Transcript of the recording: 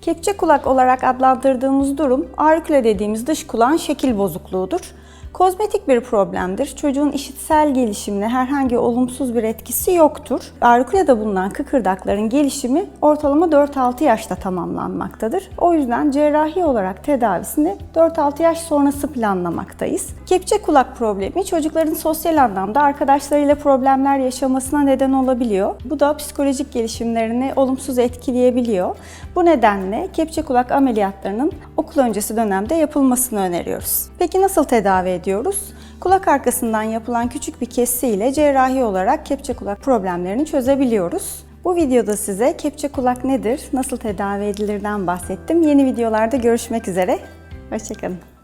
Kepçe kulak olarak adlandırdığımız durum aurikula dediğimiz dış kulağın şekil bozukluğudur. Kozmetik bir problemdir. Çocuğun işitsel gelişimine herhangi olumsuz bir etkisi yoktur. Aurikulada bulunan kıkırdakların gelişimi ortalama 4-6 yaşta tamamlanmaktadır. O yüzden cerrahi olarak tedavisini 4-6 yaş sonrası planlamaktayız. Kepçe kulak problemi çocukların sosyal anlamda arkadaşlarıyla problemler yaşamasına neden olabiliyor. Bu da psikolojik gelişimlerini olumsuz etkileyebiliyor. Bu nedenle kepçe kulak ameliyatlarının okul öncesi dönemde yapılmasını öneriyoruz. Peki nasıl tedavi ediyoruz? Kulak arkasından yapılan küçük bir kesi ile cerrahi olarak kepçe kulak problemlerini çözebiliyoruz. Bu videoda size kepçe kulak nedir, nasıl tedavi edilirden bahsettim. Yeni videolarda görüşmek üzere. Hoşçakalın.